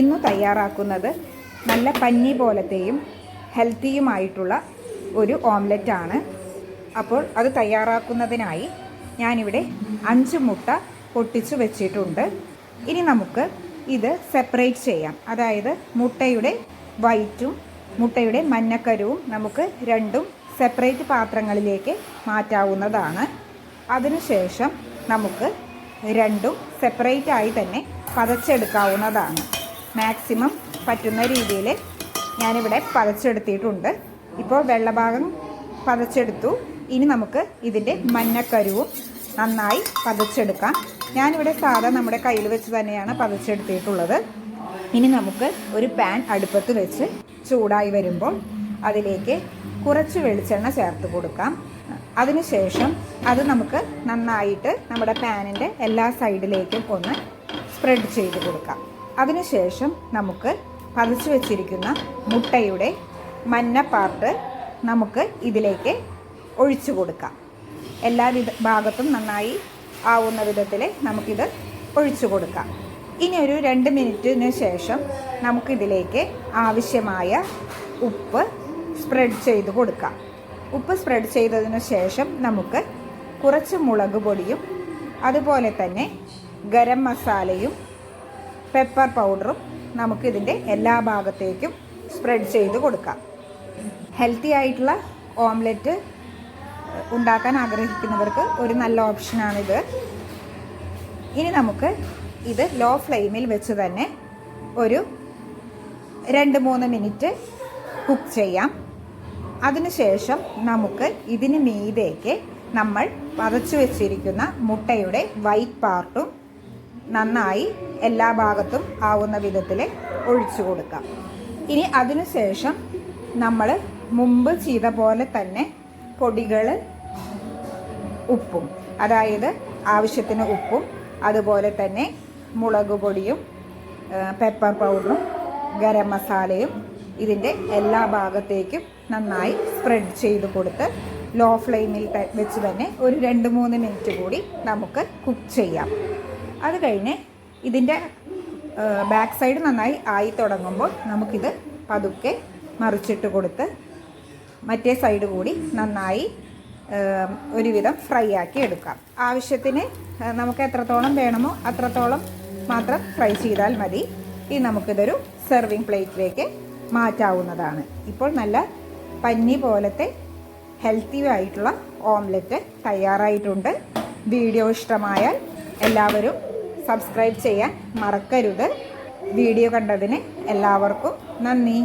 ഇന്ന് തയ്യാറാക്കുന്നത് നല്ല പഞ്ഞി പോലത്തെയും ഹെൽത്തിയുമായിട്ടുള്ള ഒരു ഓംലെറ്റ് ആണ് അപ്പോൾ അത് തയ്യാറാക്കുന്നതിനായി ഞാനിവിടെ അഞ്ച് മുട്ട പൊട്ടിച്ചു വെച്ചിട്ടുണ്ട്. ഇനി നമുക്ക് ഇത് സെപ്പറേറ്റ് ചെയ്യാം. അതായത് മുട്ടയുടെ വൈറ്റും മുട്ടയുടെ മഞ്ഞക്കരുവും നമുക്ക് രണ്ടും സെപ്പറേറ്റ് പാത്രങ്ങളിലേക്ക് മാറ്റാവുന്നതാണ്. അതിനുശേഷം നമുക്ക് രണ്ടും സെപ്പറേറ്റ് ആയി തന്നെ പതച്ചെടുക്കാവുന്നതാണ്. മാക്സിമം പറ്റുന്ന രീതിയിൽ ഞാനിവിടെ പതച്ചെടുത്തിട്ടുണ്ട്. ഇപ്പോൾ വെള്ളഭാഗം പതച്ചെടുത്തു. ഇനി നമുക്ക് ഇതിന്റെ മഞ്ഞക്കരുവും നന്നായി പതച്ചെടുക്കാം. ഞാനിവിടെ സാധാ നമ്മുടെ കയ്യിൽ വെച്ച് തന്നെയാണ് പതച്ചെടുത്തിട്ടുള്ളത്. ഇനി നമുക്ക് ഒരു പാൻ അടുപ്പത്ത് വെച്ച് ചൂടായി വരുമ്പോൾ അതിലേക്ക് കുറച്ച് വെളിച്ചെണ്ണ ചേർത്ത് കൊടുക്കാം. അതിനുശേഷം അത് നമുക്ക് നന്നായിട്ട് നമ്മുടെ പാനിന്റെ എല്ലാ സൈഡിലേക്കും ഒന്ന് സ്പ്രെഡ് ചെയ്ത് കൊടുക്കാം. അതിനുശേഷം നമുക്ക് പതിച്ചു വെച്ചിരിക്കുന്ന മുട്ടയുടെ മഞ്ഞ പാർട്ട് നമുക്ക് ഇതിലേക്ക് ഒഴിച്ചു കൊടുക്കാം. എല്ലാ വിധ ഭാഗത്തും നന്നായി ആവുന്ന വിധത്തിൽ നമുക്കിത് ഒഴിച്ചു കൊടുക്കാം. ഇനി ഒരു രണ്ട് മിനിറ്റിന് ശേഷം നമുക്കിതിലേക്ക് ആവശ്യമായ ഉപ്പ് സ്പ്രെഡ് ചെയ്ത് കൊടുക്കാം. ഉപ്പ് സ്പ്രെഡ് ചെയ്തതിനു ശേഷം നമുക്ക് കുറച്ച് മുളക് പൊടിയും അതുപോലെ തന്നെ ഗരം മസാലയും പെപ്പർ പൗഡറും നമുക്കിതിന്റെ എല്ലാ ഭാഗത്തേക്കും സ്പ്രെഡ് ചെയ്ത് കൊടുക്കാം. ഹെൽത്തി ആയിട്ടുള്ള ഓംലെറ്റ് ഉണ്ടാക്കാൻ ആഗ്രഹിക്കുന്നവർക്ക് ഒരു നല്ല ഓപ്ഷനാണിത് ഇനി നമുക്ക് ഇത് ലോ ഫ്ലെയിമിൽ വെച്ച് തന്നെ ഒരു രണ്ട് മൂന്ന് മിനിറ്റ് കുക്ക് ചെയ്യാം. അതിനുശേഷം നമുക്ക് ഇതിന് മീതേക്ക് നമ്മൾ പതച്ചു വെച്ചിരിക്കുന്ന മുട്ടയുടെ വൈറ്റ് പാർട്ടും നന്നായി എല്ലാ ഭാഗത്തും ആവുന്ന വിധത്തിൽ ഒഴിച്ചു കൊടുക്കാം. ഇനി അതിനുശേഷം നമ്മൾ മുമ്പ് ചെയ്ത പോലെ തന്നെ പൊടികൾ ഉപ്പും അതായത് ആവശ്യത്തിന് ഉപ്പും അതുപോലെ തന്നെ മുളക് പൊടിയും പെപ്പർ പൗഡറും ഗരം മസാലയും ഇതിന്റെ എല്ലാ ഭാഗത്തേക്കും നന്നായി സ്പ്രെഡ് ചെയ്ത് കൊടുത്ത് ലോ ഫ്ലെയിമിൽ വെച്ച് തന്നെ ഒരു രണ്ട് മൂന്ന് മിനിറ്റ് കൂടി നമുക്ക് കുക്ക് ചെയ്യാം. അത് കഴിഞ്ഞ് ഇതിന്റെ ബാക്ക് സൈഡ് നന്നായി ആയി തുടങ്ങുമ്പോൾ നമുക്കിത് പതുക്കെ മറിച്ചിട്ട് കൊടുത്ത് മറ്റേ സൈഡ് കൂടി നന്നായി ഒരുവിധം ഫ്രൈ ആക്കി എടുക്കാം. ആവശ്യത്തിന് നമുക്ക് എത്രത്തോളം വേണമോ അത്രത്തോളം മാത്രം ഫ്രൈ ചെയ്താൽ മതി. ഇനി നമുക്കിതൊരു സെർവിങ് പ്ലേറ്റിലേക്ക് മാറ്റാവുന്നതാണ്. ഇപ്പോൾ നല്ല പഞ്ഞി പോലത്തെ ഹെൽത്തി ആയിട്ടുള്ള ഓംലെറ്റ് തയ്യാറായിട്ടുണ്ട്. വീഡിയോ ഇഷ്ടമായാൽ എല്ലാവരും സബ്സ്ക്രൈബ് ചെയ്യാൻ മറക്കരുത്. വീഡിയോ കണ്ടതിന് എല്ലാവർക്കും നന്ദി.